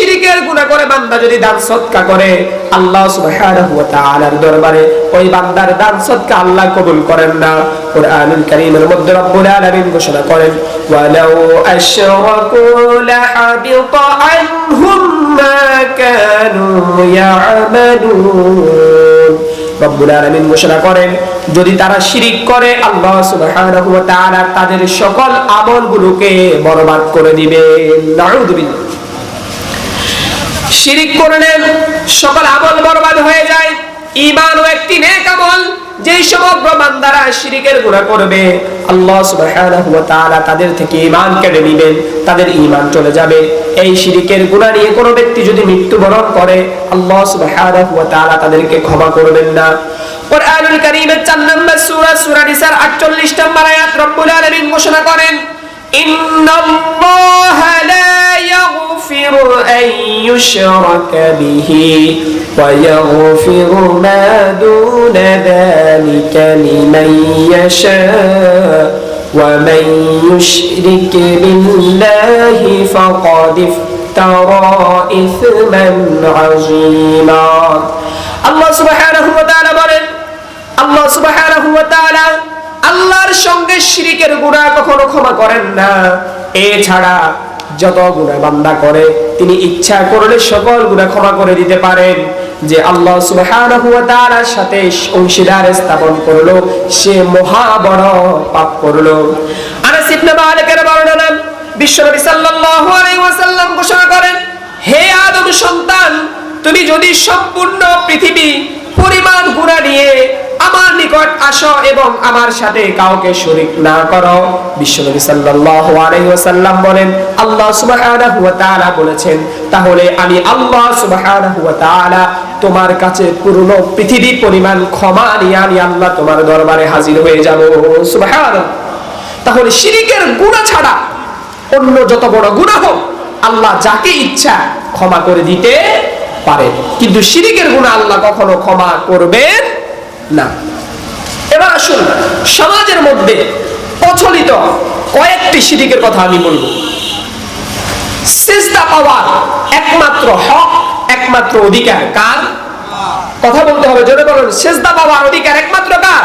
শিরিকের গুনাহ করে বান্দা যদি দান সৎকা করে, আল্লাহ সুবহানাহু ওয়া তাআলার দরবারে ওই বান্দার দান সৎকা আল্লাহ কবুল করেন না। কোরআনুল কারীমের মধ্যে রব্বুল আলামিন ঘোষণা করেন, ওয়ালাউ আশরাকু লাহাবিতা আনহুম মা কানু ইয়ামালুন। রব্বুল আলামিন ঘোষণা করেন, যদি তারা শিরিক করে, আল্লাহ সুবহানাহু ওয়া তাআলা তাদের সকল আমলগুলোকে বরবাদ করে দিবেন। নাউযুবিল্লাহ শিরিক করলেন, সকল আমল বরবাদ হয়ে যায়। ঈমান ও একটি নেক আমল, যেই সমগ্র বান্দারা শিরিকের গুনাহ করবে। আল্লাহ সুবহানাহু ওয়া তাআলা তাদের থেকে ঈমান কেড়ে নেবেন, তাদের ঈমান চলে যাবে। এই শিরিকের গুনাহ নিয়ে কোনো ব্যক্তি যদি মৃত্যুবরণ করে, আল্লাহ সুবহানাহু ওয়া তাআলা তাদেরকে ক্ষমা করবেন না। কোরআনুল কারীমের 4 নম্বর সূরা সূরা নিসার 48 নম্বর আয়াত রব্বুল আলামিন ঘোষণা করেন, ইন্নাল্লাহা লা يغفر أن يشرك به ويغفر ما دون ذلك لمن يشاء ومن يشرك بالله فقد افترى إثما عظيما الله سبحانه وتعالى বলেন আল্লাহ সুবহানাহু ওয়া তাআলা আল্লাহর সঙ্গে শিরিকের গুনাহ কখনো ক্ষমা করেন না এছাড়া যত গুনাহ বান্দা করে, তিনি ইচ্ছা করলে সকল গুনাহ ক্ষমা করে দিতে পারেন। যে আল্লাহ সুবহানাহু ওয়া তাআলার সাথে অংশীদার স্থাপন করল, সে মহা বড় পাপ করল। আনাস ইবনে মালিকের বর্ণনা, বিশ্বনবী সাল্লাল্লাহু আলাইহি ওয়াসাল্লাম ঘোষণা করেন, হে আদম সন্তান, তুমি যদি সম্পূর্ণ পৃথিবী পরিমাণ গুণা নিয়ে আসো এবং আমার সাথে কাউকে শরীক না করো। বিশ্বনবী সাল্লাল্লাহু আলাইহি ওয়াসাল্লাম বলেন, আল্লাহ সুবহানাহু ওয়া তাআলা বলেছেন, তাহলে আমি আল্লাহ সুবহানাহু ওয়া তাআলা তোমার কাছে পৃথিবী পরিমাণ ক্ষমা নিয়ে আমি আল্লাহ তোমার দরবারে হাজির হয়ে যাব। তাহলে শিরিকের গুনাহ ছাড়া অন্য যত বড় গুনাহ হোক, আল্লাহ যাকে ইচ্ছা ক্ষমা করে দিতে পারেন। কিন্তু শিরিকের গুনাহ আল্লাহ কখনো ক্ষমা করবেন না। এবার আসুন, সমাজের মধ্যে প্রচলিত কয়েকটি শিরিকের কথা আমি বলব। সিজদা পাওয়ার একমাত্র হক, একমাত্র অধিকার কার? কথা বলতে হবে, জোরে বলুন, সেজদা পাওয়ার অধিকার একমাত্র কার?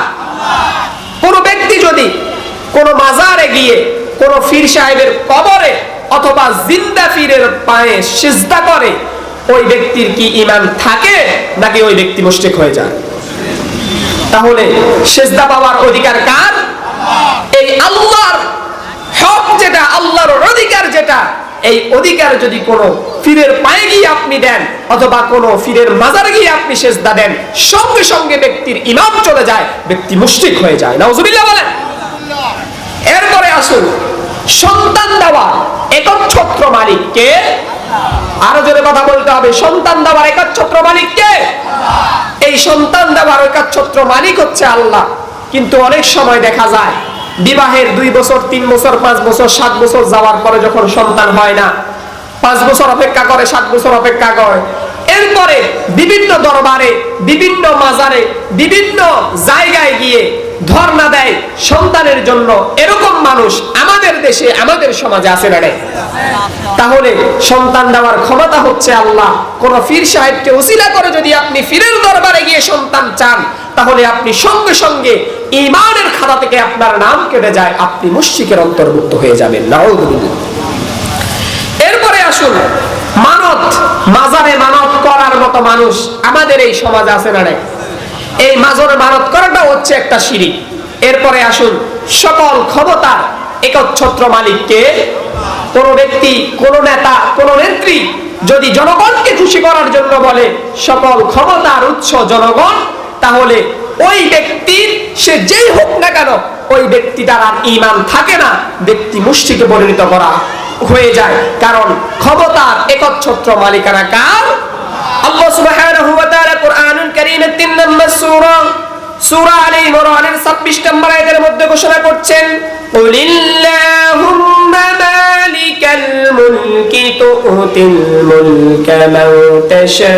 কোন ব্যক্তি যদি কোন মাজারে গিয়ে কোন ফির সাহেবের কবরে অথবা জিন্দা ফিরের পায়ে সিজদা করে, ওই ব্যক্তির কি ইমান থাকে নাকি ওই ব্যক্তি মুশরিক হয়ে যায়? তাহলে সেজদা পাওয়ার অধিকার কার? এই আল্লাহর হক যেটা, আল্লাহর অধিকার যেটা, এই অধিকার যদি কোনো ফিরের পায়ে গিয়ে আপনি দেন অথবা কোনো ফিরের মাজারে গিয়ে আপনি সেজদা দেন, সঙ্গে সঙ্গে ব্যক্তির ইমাম চলে যায়, ব্যক্তি মুশরিক হয়ে যায়। নাউজুবিল্লাহ বলেন। এরপরে আসুন, সন্তান দেওয়া, একচ্ছত্র মালিককে আরও জোরে কথা বলতে হবে। সন্তান দেওয়ার একচ্ছত্র মালিক কে? এই সন্তান দেওয়ার একচ্ছত্র মালিক হচ্ছে আল্লাহ। কিন্তু অনেক সময় দেখা যায়, বিবাহের দুই বছর, তিন বছর, পাঁচ বছর, সাত বছর যাওয়ার পরে যখন সন্তান হয় না, পাঁচ বছর অপেক্ষা করে, সাত বছর অপেক্ষা করে। এরপরে বিভিন্ন দরবারে, বিভিন্ন মাজারে, বিভিন্ন জায়গায় গিয়ে ধর্ণা দেয় সন্তানের জন্য। এরকম মানুষ আমাদের দেশে, আমাদের সমাজে আছে না নেই? তাহলে সন্তান দেওয়ার ক্ষমতা হচ্ছে আল্লাহ। কোন ফির সাহেবকে উসিলা করে যদি আপনি ফিরের দরবারে গিয়ে সন্তান চান, তাহলে আপনি সঙ্গে সঙ্গে ইমানের খাতা থেকে আপনার নাম কেটে যায়, আপনি মুশরিকের অন্তর্ভুক্ত হয়ে যাবেন। নাউযুবিল্লাহ এরপরে আসুন, মানত, মাজারে মানত করার মতো মানুষ আমাদের এই সমাজে আছে না নাই? এই মাজরে মানত করাটা হচ্ছে একটা শিরিক এরপরে আসুন, সকল ক্ষমতার একচ্ছত্র মালিককে কোন ব্যক্তি, কোন নেতা, কোন নেত্রী যদি জনগণকে খুশি করার জন্য বলে সকল ক্ষমতার উৎস জনগণ, তাহলে ওই ব্যক্তির সে যেই হোক না কেন, ওই ব্যক্তিটার আর ইমান থাকে না। ব্যক্তি মুষ্টিকে পরিণত করা হয়ে যায়। কারণ ক্ষমতার একচ্ছত্র মালিকানা কার? আল্লাহ সুবহানাহু ওয়া কোরআনুল কারীমের 3 নম্বর সূরা সূরা আলী ইমরানের 26 নম্বর আয়াতের মধ্যে ঘোষণা করছেন কুলিল্লাহুম্মা মালিকাল মুলকি তুতিল মুলকা মান তাশা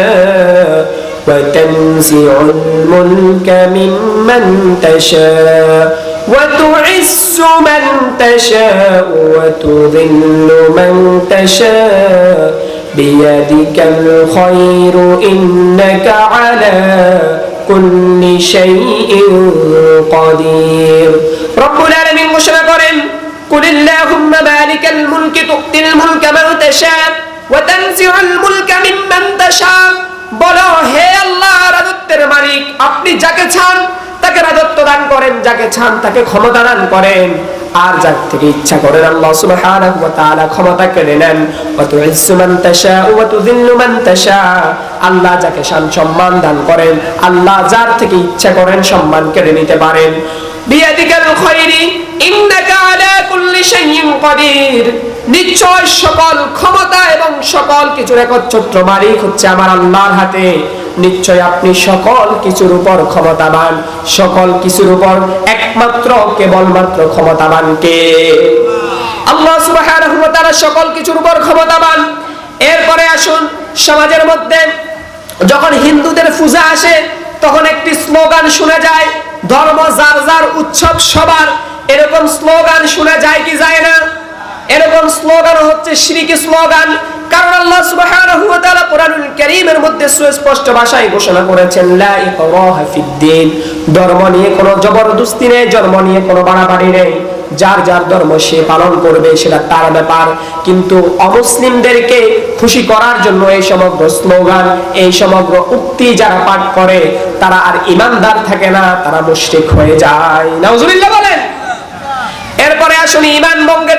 وتنزع الملك ممن تشاء وتعز من تشاء وتذل من تشاء بيدك الخير إنك على كل شيء قدير رب العالمين ঘোষণা করেন قل اللهم مالك الملك تؤتي الملك من تشاء وتنزع الملك ممن تشاء বলো হে আল্লাহ রাজত্বের মালিক আপনি যাকে চান তাকে রাজত্ব দান করেন যাকে চান তাকে ক্ষমতা দান করেন আর যার থেকে ইচ্ছা করেন আল্লাহ সুবহানাহু ওয়া তাআলা ক্ষমতা কেড়ে নেন। ওয়া তুইজ্জু মান তাশা ওয়া তুযিল্লু মান তাশা আল্লাহ যাকে শান সম্মান দান করেন, আল্লাহ যার থেকে ইচ্ছা করেন সম্মান কেড়ে নিতে পারেন। বিয়াদিকাল খায়রি ইন্নাকা আলা কুল্লি শাইইন কাদির। নিশ্চয় সকল ক্ষমতা এবং সকল কিছুর একচ্ছত্র মালিক হচ্ছে আমার আল্লাহর হাতে। নিশ্চয় আপনি সকল কিছুর উপর ক্ষমতাবান। সকল কিছুর উপর একমাত্র, কেবলমাত্র ক্ষমতাবান কে? আল্লাহ সুবহানাহু ওয়া তাআলা সকল কিছুর উপর ক্ষমতাবান। এরপরে আসুন সমাজের মধ্যে, যখন হিন্দুদের পূজা আসে, তখন একটি স্লোগান শোনা যায়, ধর্ম যার যার উৎসব সবার। এরকম স্লোগান শোনা যায় কি যায় না? এরকম স্লোগান হচ্ছে শিরিকি স্লোগান। কারণ আল্লাহ সুবহানাহু ওয়া তাআলা কারীমের মধ্যে সুস্পষ্ট ভাষায় ঘোষণা করেছেন, লা ধর্ম নিয়ে কোনো জবরদস্তি নেই, ধর্ম নিয়ে কোনো বাড়াবাড়ি নেই। যার যার ধর্ম সে পালন করবে, সেটা তার ব্যাপার। কিন্তু অমুসলিমদেরকে খুশি করার জন্য এই সমগ্র স্লোগান, এই সমগ্র উক্তি যারা পাঠ করে, তারা আর ইমানদার থাকে না, তারা মুশরিক হয়ে যায়। নাউজুবিল্লাহ বলেন। এরপরে আসুন ইমান বঙ্গের